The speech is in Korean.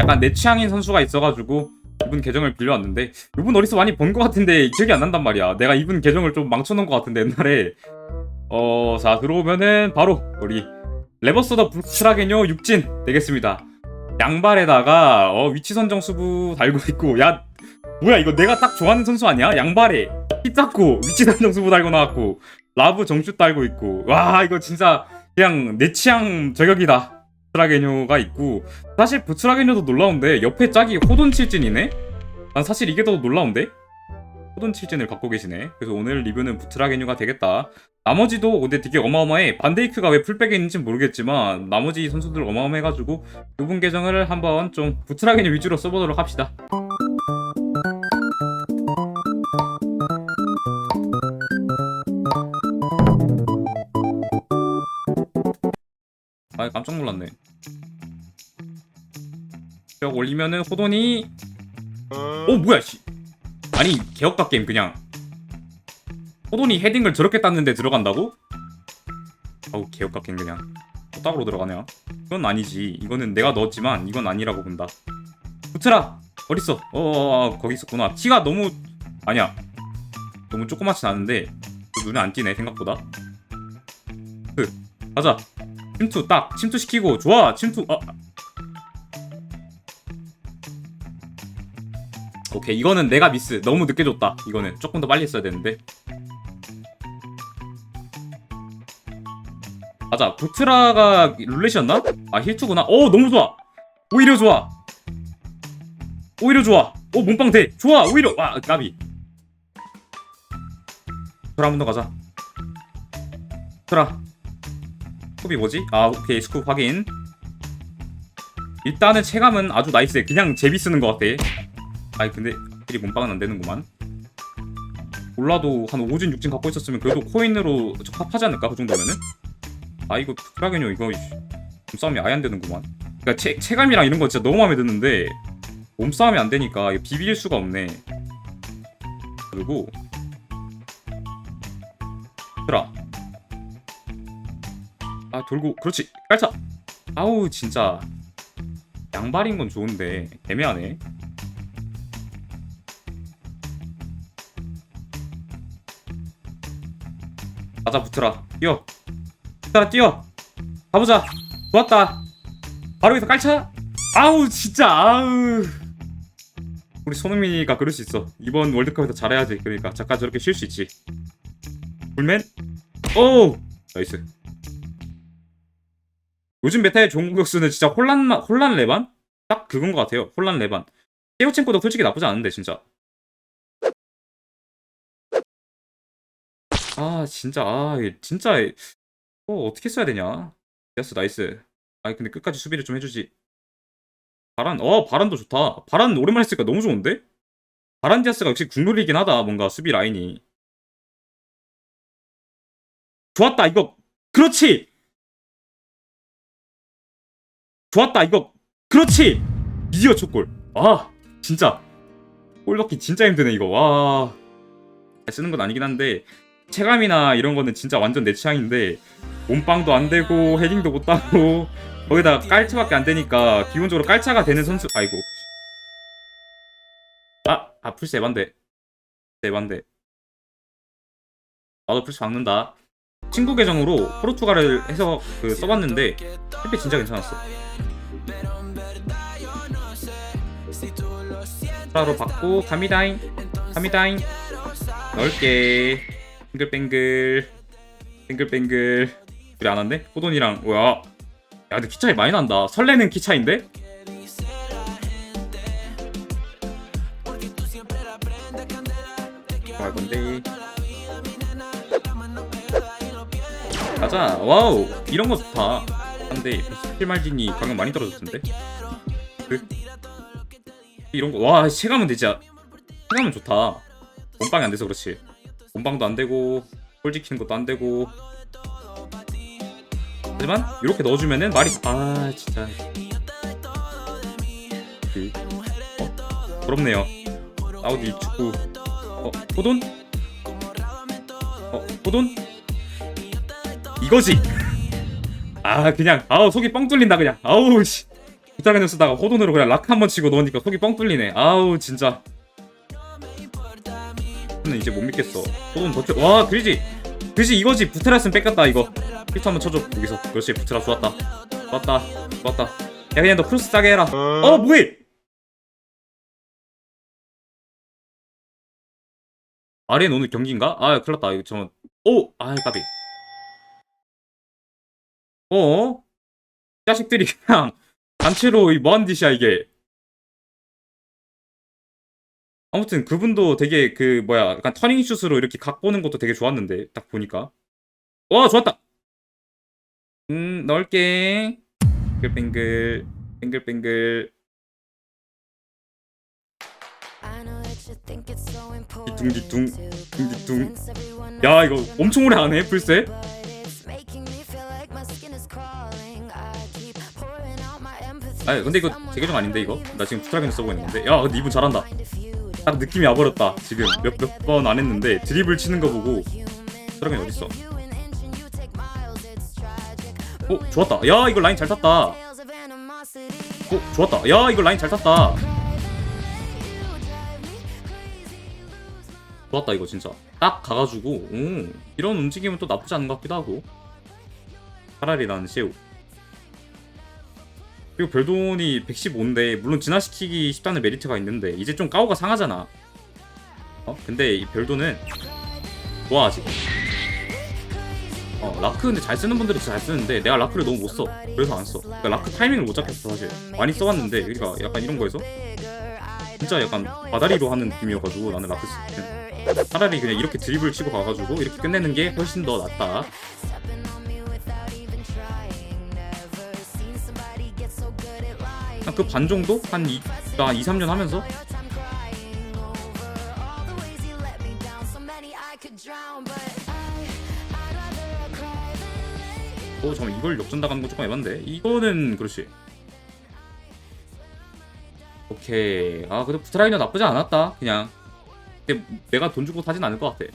약간 내 취향인 선수가 있어가지고 이분 계정을 빌려왔는데 이분 어디서 많이 본 것 같은데 기억이 안 난단 말이야. 내가 이분 계정을 좀 망쳐놓은 것 같은데 옛날에 어 자 들어오면은 바로 우리 레버서더 불트라게뇨 육진 되겠습니다. 양발에다가 어 위치 선정 수부 달고 있고 야 뭐야 이거 내가 딱 좋아하는 선수 아니야? 양발에 키 작고 위치 선정 수부 달고 나왔고 라브 정슛 달고 있고 와 이거 진짜 그냥 내 취향 저격이다. 부트라게뇨가 있고 사실 부트라게뇨도 놀라운데 옆에 짝이 호돈 칠진이네? 난 사실 이게 더 놀라운데? 호돈 칠진을 갖고 계시네. 그래서 오늘 리뷰는 부트라게뇨가 되겠다. 나머지도 근데 되게 어마어마해. 반데이크가 왜 풀백에 있는지 모르겠지만 나머지 선수들 어마어마해가지고 이분 계정을 한번 좀 부트라게뇨 위주로 써보도록 합시다. 깜짝 놀랐네. 벽 올리면은 호돈이 어 뭐야 씨. 아니 개혁각 게임 그냥. 호돈이 헤딩을 저렇게 땄는데 들어간다고? 아우 개혁각 게임 그냥. 호딱으로 들어가네요. 이건 아니지. 이거는 내가 넣었지만 이건 아니라고 본다. 부트라! 어딨어? 어 거기 있었구나. 티가 너무 아니야. 너무 조그맣진 않은데 또 눈에 안 띄네 생각보다. 그 가자 침투 딱. 침투 시키고 좋아. 침투 아 오케이 이거는 내가 미스. 너무 늦게 줬다. 이거는 조금 더 빨리 했어야 되는데. 맞아. 부트라가 룰렛이었나? 아 힐투구나. 오 너무 좋아. 오히려 좋아. 오히려 좋아. 오 몸빵 돼. 좋아. 오히려 와 까비. 트라 한번 더 가자. 트라 스쿱이 뭐지? 아 오케이 스쿱 확인. 일단은 체감은 아주 나이스해. 그냥 제비 쓰는 것 같아. 아니 근데 확실히 몸빵은 안 되는구만. 몰라도 한 5진 6진 갖고 있었으면 그래도 코인으로 적합하지 않을까? 그 정도면은? 아 이거 드라겐요 이거. 몸싸움이 아예 안 되는구만. 그니까 체, 체감이랑 이런 거 진짜 너무 마음에 드는데 몸싸움이 안 되니까 비빌 수가 없네. 그리고 드라 아 돌고 그렇지. 깔차. 아우 진짜. 양발인 건 좋은데 애매하네. 가자 붙어라. 뛰어. 붙어라 뛰어. 가보자. 좋았다. 바로 여기서 깔차. 아우 진짜. 아우. 우리 손흥민이가 그럴 수 있어. 이번 월드컵에서 잘해야지. 그러니까 잠깐 저렇게 쉴 수 있지. 불맨? 오! 나이스 요즘 메타의 좋은 공격수는 진짜 혼란 혼란 레반? 딱 그건 것 같아요. 혼란 레반. 세우첸코도 솔직히 나쁘지 않은데 진짜. 아 진짜. 아 진짜 어 어떻게 써야 되냐? 됐어 나이스. 아니 근데 끝까지 수비를 좀 해주지. 바란 어 바란도 좋다. 바란 오랜만에 했으니까 너무 좋은데? 바란 디아스가 역시 국룰이긴 하다 뭔가 수비 라인이. 좋았다 이거. 그렇지 좋았다 이거. 그렇지! 미디어 첫골. 아 진짜. 골 넣기 진짜 힘드네 이거. 와. 쓰는 건 아니긴 한데 체감이나 이런 거는 진짜 완전 내 취향인데 몸빵도 안 되고 헤딩도 못 따고 거기다 깔차밖에 안 되니까 기본적으로 깔차가 되는 선수 아이고. 아, 아 플스 에반데 에반데 나도 플스 박는다 친구 계정으로 포르투갈을 해서 그 써봤는데 햇빛 진짜 괜찮았어. 프라로 받고 갑니다잉 갑니다잉. 넓게. 뱅글뱅글. 뱅글뱅글. 우리 안 왔네? 호돈이랑. 뭐야? 야 근데 키 차이 많이 난다. 설레는 키 차인데? 할 건데 가자. 와우. 이런 거 좋다. 근데 117말진이 방금 많이 떨어졌던데? 그? 이런 거와 체감은 되지 체감은 좋다. 몸빵이 안 돼서 그렇지. 몸빵도 안 되고 골 지키는 것도 안 되고. 하지만 이렇게 넣어주면은 말이 아 진짜. 그, 어? 부럽네요. 아우디 축구. 어 호돈? 어 호돈 이거지. 아 그냥 아우 속이 뻥 뚫린다 그냥. 아우 씨. 부탁을 쓰다가 호돈으로 그냥 락 한번 치고 넣으니까 속이 뻥 뚫리네. 아우 진짜. 는 이제 못 믿겠어. 호돈 버텨. 와 그리지. 그지 이거지. 부테라스는 뺏겼다 이거. 히트 한번 쳐줘. 여기서. 그렇지. 부테라 좋았다. 좋았다. 좋았다. 야 그냥 너 크로스 짜게 해라. 어. 뭐해? 아래는 오늘 경기인가? 아 큰일 났다. 이거 잠깐 오! 아이 까비 어? 자식들이 그냥 단체로 이 뭐하는 짓이야 이게? 아무튼 그분도 되게 그 뭐야 약간 터닝슛으로 이렇게 각 보는 것도 되게 좋았는데 딱 보니까. 와 좋았다! 음 넣을게. 뱅글뱅글 뱅글뱅글. 뒤뚱뒤뚱 뒤뚱 야 이거 엄청 오래 하네 풀셋 아 근데 이거 제 계정 아닌데 이거? 나 지금 투트라겐 써고 있는데. 야 근데 이분 잘한다. 딱 느낌이 와버렸다 지금. 몇 몇 번 안 했는데 드리블 치는 거 보고. 투트라겐 어딨어? 어 좋았다. 야 이거 라인 잘 탔다. 어 좋았다. 야 이거 라인 잘 탔다. 좋았다 이거 진짜. 딱 가가지고 오, 이런 움직임은 또 나쁘지 않은 것 같기도 하고. 차라리 나는 쉐우 그리고 별돈이 115인데 물론 진화시키기 쉽다는 메리트가 있는데 이제 좀 까오가 상하잖아. 어? 근데 이 별돈은 좋아 아직 어 라크 근데 잘 쓰는 분들이 잘 쓰는데 내가 라크를 너무 못 써. 그래서 안 써. 그러니까 라크 타이밍을 못 잡겠어 사실. 많이 써봤는데 그러니까 약간 이런 거에서? 진짜 약간 바다리로 하는 느낌이어가지고 나는 라크 쓸 때는. 차라리 그냥 이렇게 드리블 치고 가가지고 이렇게 끝내는 게 훨씬 더 낫다 한 그 반 정도? 한 2, 한 2, 3년 하면서? 어 잠깐 이걸 역전 당하는 거 조금 애반데? 이거는 그렇지. 오케이. 아 그래도 부트라이너 나쁘지 않았다 그냥. 내가 돈 주고 사진 않을 것 같아